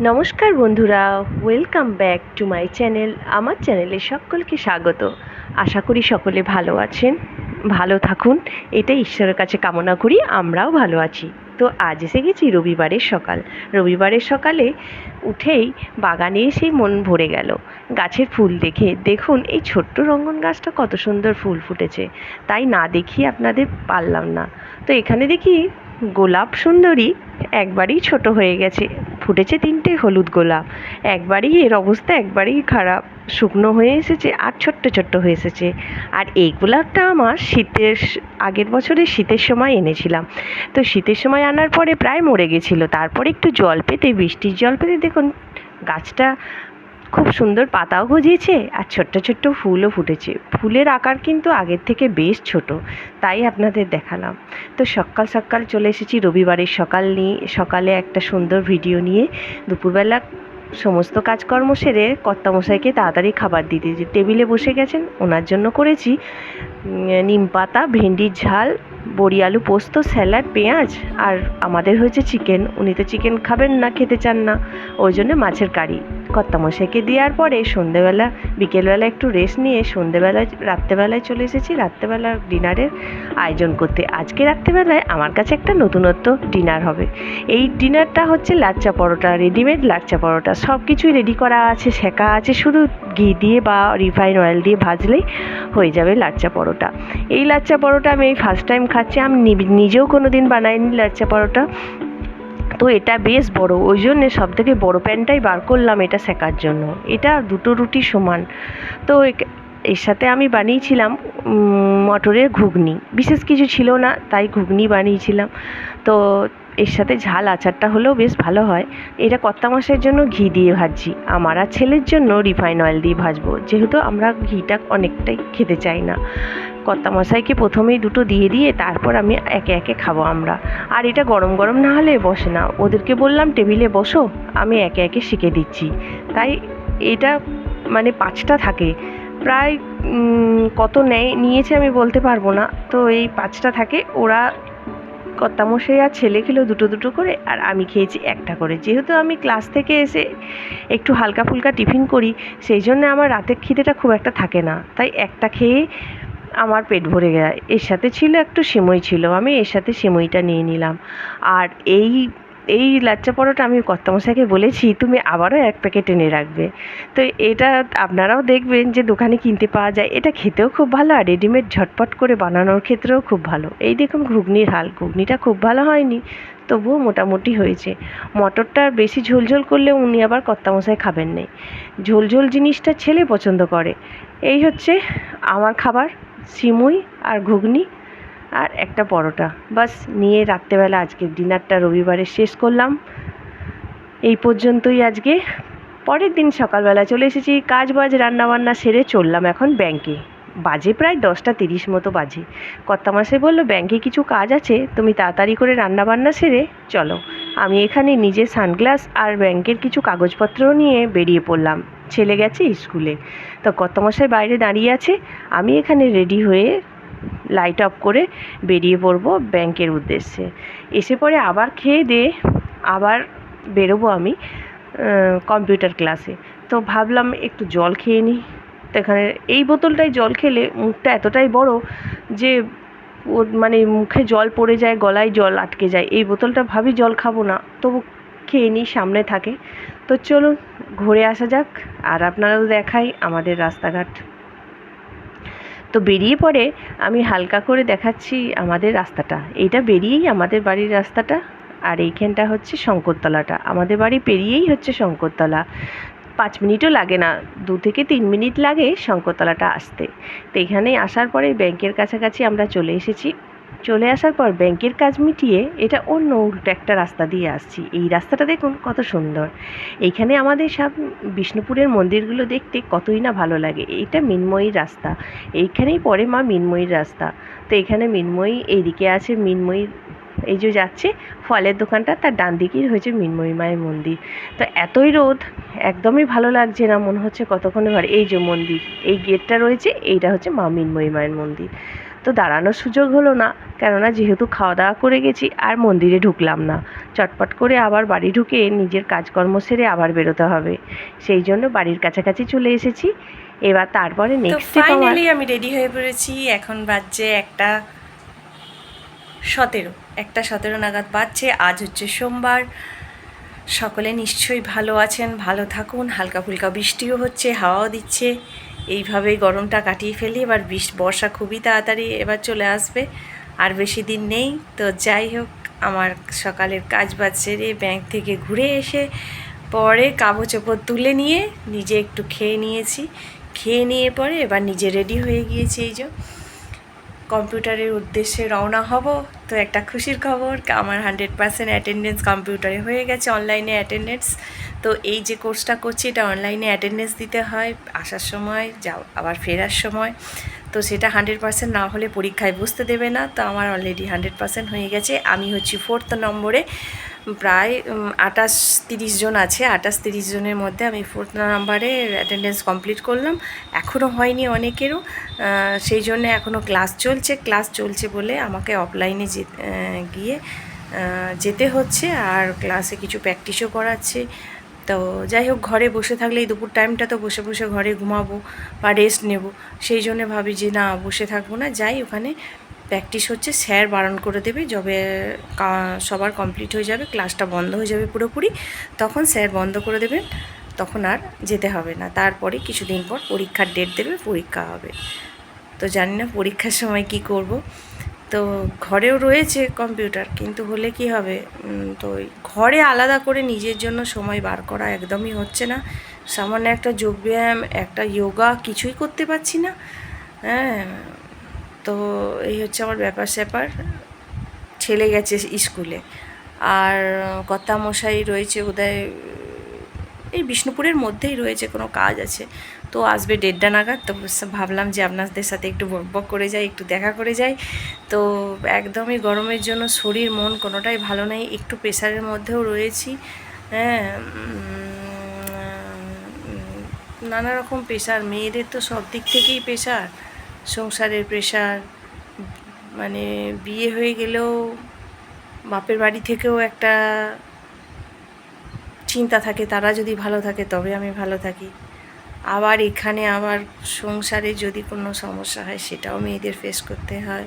নমস্কার বন্ধুরা welcome back to my channel আমার চ্যানেলে সকলকে স্বাগত। আশা করি সকলে ভালো আছেন, ভালো থাকুন এটা ঈশ্বরের কাছে কামনা করি, আমরাও ভালো আছি। তো আজ এসে গেছি রবিবারের সকাল। রবিবারের সকালে উঠেই বাগানে এসেই মন ভরে গেল। গাছের ফুল দেখে, দেখুন এই ছোট্ট রঙ্গন গাছটা কত সুন্দর ফুল ফুটেছে। তাই না দেখিয়ে আপনাদের পারলাম না। তো এখানে দেখি গোলাপ সুন্দরী একবারই ছোট হয়ে গেছে। ফুটেছে তিনটে হলুদ গোলাপ। একবারই এর অবস্থা একবারই খারাপ। শুকনো হয়ে এসেছে আর ছোট্ট ছোট্ট হয়ে এসেছে। আর এই গোলাপটা আমার শীতের আগের বছরে শীতের সময় এনেছিলাম। তো শীতের সময় আনার পরে প্রায় মরে গেছিল। তারপরে একটু জল পেতে, বৃষ্টির জল পেতে দেখুন, গাছটা খুব সুন্দর পাতাও গজিয়েছে আর ছোট্ট ছোট্ট ফুলও ফুটেছে। ফুলের আকার কিন্তু আগের থেকে বেশ ছোট, তাই আপনাদের দেখালাম। তো সকাল সকাল চলে এসেছি রবিবারের সকাল নিয়ে, সকালে একটা সুন্দর ভিডিও নিয়ে। দুপুরবেলা সমস্ত কাজকর্ম সেরে কর্তামশাইকে তাড়াতাড়ি খাবার দিতে টেবিলে বসে গেছেন, ওনার জন্য করেছি নিম পাতা, ভেন্ডির ঝাল বড়ি আলু পোস্ত, স্যালাড, পেঁয়াজ আর আমাদের হয়েছে চিকেন। উনি তো চিকেন খাবেন না, খেতে চান না। ওই জন্য মাছের কারি। কর্তামশাইকে দেওয়ার পরে সন্ধেবেলা, বিকেলবেলা একটু রেস্ট নিয়ে সন্ধেবেলায়, রাত্রেবেলায় চলে এসেছি। রাত্রেবেলা ডিনারের আয়োজন করতে। আজকে রাত্রেবেলায় আমার কাছে একটা নতুনত্ব ডিনার হবে। এই ডিনারটা হচ্ছে লাচ্চা পরোটা রেডিমেড লাচ্চা পরোটা। সব কিছুই রেডি করা আছে শেখা আছে। শুধু ঘি দিয়ে বা রিফাইন অয়েল দিয়ে ভাজলেই হয়ে যাবে লাচ্চা পরোটা। এই লাচ্চা পরোটা আমি এই ফার্স্ট টাইম খাচ্ছি, আমি নিজেও কোনো দিন বানাইনি লাচ্চা পরোটা। তো এটা বেশ বড়, ওই জন্যে সব থেকে বড়ো প্যানটাই বার করলাম এটা শেখার জন্য। এটা দুটো রুটি সমান। তো এর সাথে আমি বানিয়েছিলাম মটরের ঘুগনি। বিশেষ কিছু ছিল না, তাই ঘুগনি বানিয়েছিলাম। তো এর সাথে ঝাল আচারটা হলেও বেশ ভালো হয়। এটা কর্তা মাসের জন্য ঘি দিয়ে ভাজছি। আমার আর ছেলের জন্য রিফাইন অয়েল দিয়ে ভাজবো। যেহেতু আমরা ঘিটা অনেকটাই খেতে চাই না। কর্তা মশাইকে প্রথমেই দুটো দিয়ে দিয়ে তারপর আমি একে একে খাব আমরা। আর এটা গরম গরম না হলে বসে না। ওদেরকে বললাম, টেবিলে বসো, আমি একে একে শিখে দিচ্ছি। তাই এটা মানে পাঁচটা থাকে। প্রায় কত নেয়, নিয়েছে আমি বলতে পারব না। তো এই পাঁচটা থাকে। ওরা কর্তামশাই আর ছেলে খেলো দুটো দুটো করে, আর আমি খেয়েছি একটা করে। যেহেতু আমি ক্লাস থেকে এসে একটু হালকা ফুলকা টিফিন করি, সেই জন্য আমার রাতের খিদেটা খুব একটা থাকে না। তাই একটা খেয়ে আমার পেট ভরে যায় এর সাথে ছিল একটু সিমই ছিল, আমি এর সাথে সিমইটা নিয়ে নিলাম। আর এই এই লাচ্চা পরোটা আমি কর্তামশাইকে বলেছি, তুমি আবারও এক প্যাকেট এনে রাখবে। তো এটা আপনারাও দেখবেন যে দোকানে কিনতে পাওয়া যায়। এটা খেতেও খুব ভালো আর রেডিমেড ঝটপট করে বানানোর ক্ষেত্রেও খুব ভালো। এই দেখুন ঘুগনির হাল, ঘুগনিটা খুব ভালো হয়নি, তবুও মোটামুটি হয়েছে। মটরটা বেশি ঝোলঝোল করলে উনি আবার কর্তামশাই খাবেন নেই। ঝোলঝোল জিনিসটা ছেলে পছন্দ করে। এই হচ্ছে আমার খাবার। সিমুই আর ঘুগনি আর একটা পরোটা। বাস, নিয়ে রাত্রেবেলা আজকে ডিনারটা রবিবারে শেষ করলাম। এই পর্যন্তই আজকে। পরের দিন সকালবেলা চলে এসেছি কাজ বাজ রান্নাবান্না সেরে চললাম এখন ব্যাংকে বাজে প্রায় দশটা তিরিশ মতো বাজে। কর্তামাসে বলল ব্যাংকে কিছু কাজ আছে? তুমি তাড়াতাড়ি করে রান্নাবান্না সেরে চলো। আমি এখানে নিজের সানগ্লাস আর ব্যাংকের কিছু কাগজপত্র নিয়ে বেরিয়ে পড়লাম। ছেলে গেছে স্কুলে। তো কর্তামশাই বাইরে দাঁড়িয়ে আছে, আমি এখানে রেডি হয়ে লাইট অফ করে বেরিয়ে পড়ব ব্যাংকের উদ্দেশ্যে। এসে পরে আবার খেয়ে দিয়ে আবার বেরোবো আমি কম্পিউটার ক্লাসে তো ভাবলাম একটু জল খেয়ে নিই। তো এখানে এই বোতলটায় জল খেলে মুখটা এতটাই বড় যে মানে মুখে জল পড়ে যায়, গলায় জল আটকে যায়। এই বোতলটা ভাবি জল খাব না, তবু খেয়ে নিই, সামনে থাকে। তো চলুন, ঘুরে আসা যাক, আর আপনারাও দেখাই আমাদের রাস্তাঘাট। তো বেরিয়ে পরে আমি হালকা করে দেখাচ্ছি আমাদের রাস্তাটা। এইটা বেরিয়েই আমাদের বাড়ির রাস্তাটা, আর এইখানটা হচ্ছে শঙ্করতলাটা। আমাদের বাড়ি পেরিয়েই হচ্ছে শঙ্করতলা। পাঁচ মিনিটও লাগে না, দু থেকে তিন মিনিট লাগে শঙ্করতলাটা আসতে। তো এখানে আসার পরে ব্যাংকের কাছাকাছি আমরা চলে এসেছি। চলে আসার পর ব্যাংকের কাজ মিটিয়ে এটা অন্য উল্টো একটা রাস্তা দিয়ে আসছি। এই রাস্তাটা দেখুন কত সুন্দর। এইখানে আমাদের সব বিষ্ণুপুরের মন্দিরগুলো দেখতে কতই না ভালো লাগে। এইটা মিনময়ীর রাস্তা। এইখানেই পরে মা মিনময়ীর রাস্তা। তো এখানে মিনময়ী এইদিকে আছে মিনময়ীর, এই যে যাচ্ছে, ফলের দোকানটা, তার ডান দিকেই হয়েছে মিনময়ী মায়ের মন্দির। তো এতই রোদ, একদমই ভালো লাগছে না, মনে হচ্ছে কতক্ষণে ঘরে এই যে মন্দির, এই গেটটা রয়েছে, এইটা হচ্ছে মা মিনময়ী মায়ের মন্দির। তো দাঁড়ানোর সুযোগ হলো না। কেননা যেহেতু খাওয়া দাওয়া করে গেছি আর মন্দিরে ঢুকলাম না। চটপট করে আবার বাড়ি ঢুকে নিজের কাজকর্ম সেরে আবার বেরোতে হবে। সেই জন্য বাড়ির কাছাকাছি চলে এসেছি। এবার তারপরে নেক্সট ফাইনালি আমি রেডি হয়ে পড়েছি। এখন বাজছে একটা সতেরো। একটা সতেরো নাগাদ বাজছে। আজ হচ্ছে সোমবার। সকলে নিশ্চয়ই ভালো আছেন ভালো থাকুন। হালকা ফুলকা বৃষ্টিও হচ্ছে হাওয়াও দিচ্ছে। এইভাবেই গরমটা কাটিয়ে ফেলি। এবার বিশ, বর্ষা খুবই তাড়াতাড়ি এবার চলে আসবে। আর বেশি দিন নেই। তো যাই হোক, আমার সকালের কাজ বাজ সেরে ব্যাংক থেকে ঘুরে এসে পরে কাগজ ওপর তুলে নিয়ে নিজে একটু খেয়ে নিয়েছি। খেয়ে নিয়ে পরে এবার নিজে রেডি হয়ে গিয়েছি এই যে। কম্পিউটারের উদ্দেশ্যে রওনা হব। তো একটা খুশির খবর, আমার হান্ড্রেড পার্সেন্ট অ্যাটেন্ডেন্স কম্পিউটারে হয়ে গেছে অনলাইনে অ্যাটেন্ডেন্স। তো এই যে কোর্সটা করছি, এটা অনলাইনে অ্যাটেন্ডেন্স দিতে হয়, আসার সময়, যা, আবার ফেরার সময়। তো সেটা হান্ড্রেড পার্সেন্ট না হলে পরীক্ষায় বুঝতে দেবে না। তো আমার অলরেডি হান্ড্রেড পার্সেন্ট হয়ে গেছে। আমি হচ্ছি ফোর্থ নম্বরে। প্রায় আটাশ তিরিশ জন আছে। আটাশ তিরিশ জনের মধ্যে আমি ফোর্থ নাম্বারে অ্যাটেন্ডেন্স কমপ্লিট করলাম। এখনও হয়নি অনেকেরও। সেই জন্য এখনও ক্লাস চলছে। ক্লাস চলছে বলে আমাকে অফলাইনে যে গিয়ে যেতে হচ্ছে। আর ক্লাসে কিছু প্র্যাকটিসও করাচ্ছে। তো যাই হোক, ঘরে বসে থাকলে এই দুপুর টাইমটা তো বসে বসে ঘরে ঘুমাবো বা রেস্ট নেব। সেই জন্য ভাবি যে না, বসে থাকব না। যাই, ওখানে প্র্যাকটিস হচ্ছে, স্যার বারণ করে দেবে, যবে সবার কমপ্লিট হয়ে যাবে, ক্লাসটা বন্ধ হয়ে যাবে পুরোপুরি, তখন স্যার বন্ধ করে দেবেন, তখন আর যেতে হবে না। তারপরে কিছুদিন পর পরীক্ষার ডেট দেবে, পরীক্ষা হবে। তো জানি না পরীক্ষার সময় কি করব। তো ঘরেও রয়েছে কম্পিউটার, কিন্তু হলে কি হবে? তো ঘরে আলাদা করে নিজের জন্য সময় বার করা একদমই হচ্ছে না। সামান্য একটা যোগব্যায়াম একটা যোগা কিছুই করতে পারছি না। হ্যাঁ তো এই হচ্ছে আমার ব্যাপার স্যাপার। ছেলে গেছে স্কুলে। আর কর্তা মশাই রয়েছে বোধহয়, এই বিষ্ণুপুরের মধ্যেই রয়েছে, কোনো কাজ আছে। তো আসবে দেড়টা নাগাদ, তো ভাবলাম যে আপনাদের সাথে একটু বক করে যাই, একটু দেখা করে যাই। তো একদমই গরমের জন্য শরীর, মন কোনোটাই ভালো নেই, একটু প্রেশারের মধ্যেও রয়েছি। হ্যাঁ নানা রকম প্রেশার মেয়েদের তো সব দিক থেকেই প্রেশার সংসারের প্রেশার মানে বিয়ে হয়ে গেলেও বাপের বাড়ি থেকেও একটা চিন্তা থাকে, তারা যদি ভালো থাকে তবে আমি ভালো থাকি। আবার এখানে আবার সংসারে যদি কোনো সমস্যা হয় সেটাও মেয়েদের ফেস করতে হয়।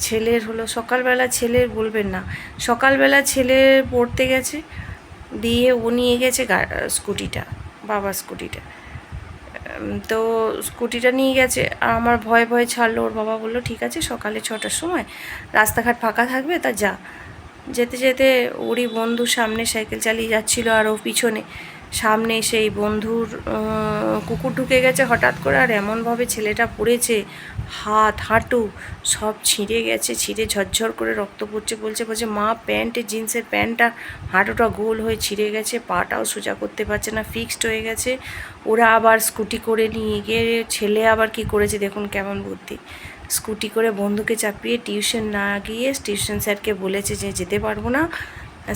ছেলের হলো, সকালবেলা ছেলের বলবেন না, সকালবেলা ছেলে পড়তে গেছে, দিয়ে ও নিয়ে গেছে স্কুটিটা বাবা স্কুটিটা। তো স্কুটিটা নিয়ে গেছে, আর আমার ভয় ভয়ে ছাড়লো। ওর বাবা বলল, ঠিক আছে, সকালে ছটার সময় রাস্তাঘাট ফাঁকা থাকবে, তা যা। যেতে যেতে ওরই বন্ধু সামনে সাইকেল চালিয়ে যাচ্ছিল, আর ও পিছনে। সামনে সেই বন্ধুর কুকুর ঢুকে গেছে হঠাৎ করে আর এমনভাবে ছেলেটা পড়েছে, হাত, হাঁটু, সব ছিঁড়ে গেছে, ছিঁড়ে ঝরঝর করে রক্ত পড়ছে, বলছে বলছে, মা প্যান্টের জিন্সের প্যান্টটা হাঁটুটা গোল হয়ে ছিঁড়ে গেছে, পাটাও সোজা করতে পারছে না, ফিক্সড হয়ে গেছে, ওরা আবার স্কুটি করে নিয়ে গিয়ে, ছেলে আবার কি করেছে দেখুন কেমন বুদ্ধি, স্কুটি করে বন্ধুকে চাপিয়ে টিউশন না গিয়ে টিউশন স্যারকে বলেছে যে যেতে পারব না,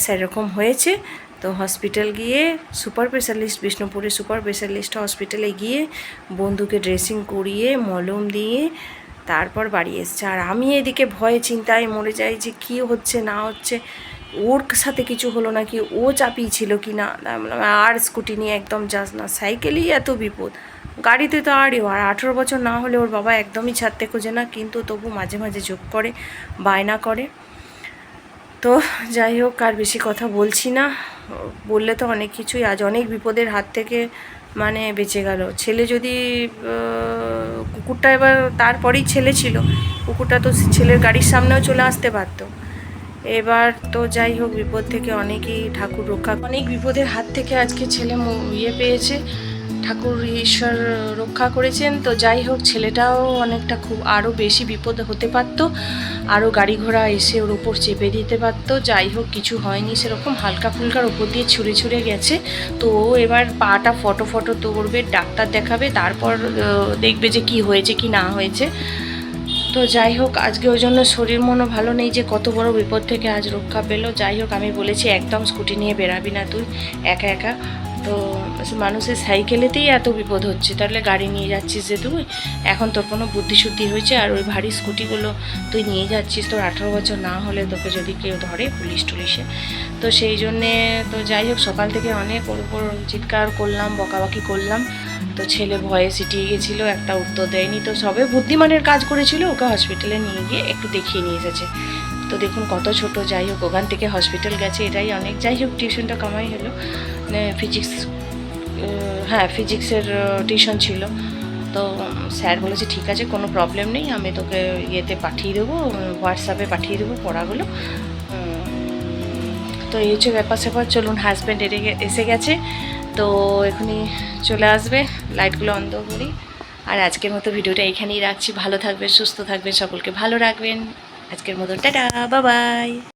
স্যার এরকম হয়েছে তো হসপিটাল গিয়ে সুপার স্পেশালিস্ট বিষ্ণুপুরের সুপার স্পেশালিস্ট হসপিটালে গিয়ে বন্ধুকে ড্রেসিং করিয়ে, মলম দিয়ে তারপর বাড়ি এসছে। আর আমি এদিকে ভয়ে চিন্তায় মরে যাই যে কী হচ্ছে, না হচ্ছে, ওর সাথে কিছু হলো নাকি, ও চাপিয়েছিল কি না? আর স্কুটি নিয়ে একদম যাস না সাইকেলই এত বিপদ। গাড়িতে তো আরও আর আঠেরো বছর না হলে ওর বাবা একদমই ছাড়তে খোঁজে না, কিন্তু তবু মাঝে মাঝে যোগ করে, বায়না করে। তো যাই হোক, আর বেশি কথা বলছি না। বললে তো অনেক কিছুই, আজ অনেক বিপদের হাত থেকে মানে বেঁচে গেল। ছেলে যদি কুকুরটা এবার তারপরেই ছেলে ছিল, কুকুরটা তো ছেলের গাড়ির সামনেও চলে আসতে পারতো। এবার তো যাই হোক, বিপদ থেকে অনেকই ঠাকুর রক্ষা, অনেক বিপদের হাত থেকে আজকে ছেলে ইয়ে পেয়েছে। ঠাকুর ঈশ্বর রক্ষা করেছেন, তো যাই হোক, ছেলেটাও অনেকটা খুব আরও বেশি বিপদ হতে পারতো আরও গাড়ি ঘোড়া এসে ওর ওপর চেপে দিতে পারতো, যাই হোক, কিছু হয়নি, সেরকম হালকা ফুলকার ওপর দিয়ে ছুঁড়ে ছুঁড়ে গেছে, তো ও এবার পাটা ফটো ফটো তোড়বে, ডাক্তার দেখাবে, তারপর দেখবে যে কি হয়েছে কি না হয়েছে। তো যাই হোক, আজকে ওই জন্য শরীর মনও ভালো নেই যে কত বড় বিপদ থেকে আজ রক্ষা পেল। যাই হোক, আমি বলেছি, একদম স্কুটি নিয়ে বেরাবি না তুই, একা একা। তো মানুষের সাইকেলেতেই এত বিপদ হচ্ছে। তাহলে গাড়ি নিয়ে যাচ্ছিস যে তুই? এখন তোর কোনো বুদ্ধি শুদ্ধি হয়েছে? আর ওই ভারী স্কুটিগুলো তুই নিয়ে যাচ্ছিস তোর আঠারো বছর না হলে তোকে যদি কেউ ধরে পুলিশ টুলিশে। তো সেই জন্যে তো যাই হোক, সকাল থেকে অনেক ওর উপর চিৎকার করলাম, বকাবকি করলাম। তো ছেলে ভয়ে সিটিয়ে গেছিল, একটা উত্তর দেয়নি। তো সবে বুদ্ধিমানের কাজ করেছিল, ওকে হসপিটালে নিয়ে গিয়ে একটু দেখিয়ে নিয়ে এসেছে। তো দেখুন কত ছোট, যাই হোক, ওখান থেকে হসপিটাল গেছে, এটাই অনেক। যাই হোক টিউশনটা কামাই হলো। ফিজিক্স হ্যাঁ ফিজিক্সের টিউশন ছিল। তো স্যার বলেছে, ঠিক আছে, কোনো প্রবলেম নেই, আমি তোকে ইয়েতে পাঠিয়ে দেবো হোয়াটসঅ্যাপে পাঠিয়ে দেবো পড়াগুলো তো এই হচ্ছে ব্যাপার স্যাপার। চলুন হাজব্যান্ড এসে গেছে। তো এখনই চলে আসবে লাইটগুলো অন্ধ করি। আর আজকের মতো ভিডিওটা এখানেই রাখছি। ভালো থাকবেন, সুস্থ থাকবেন, সকলকে ভালো রাখবেন। আজকের মতো টাটা বাবাই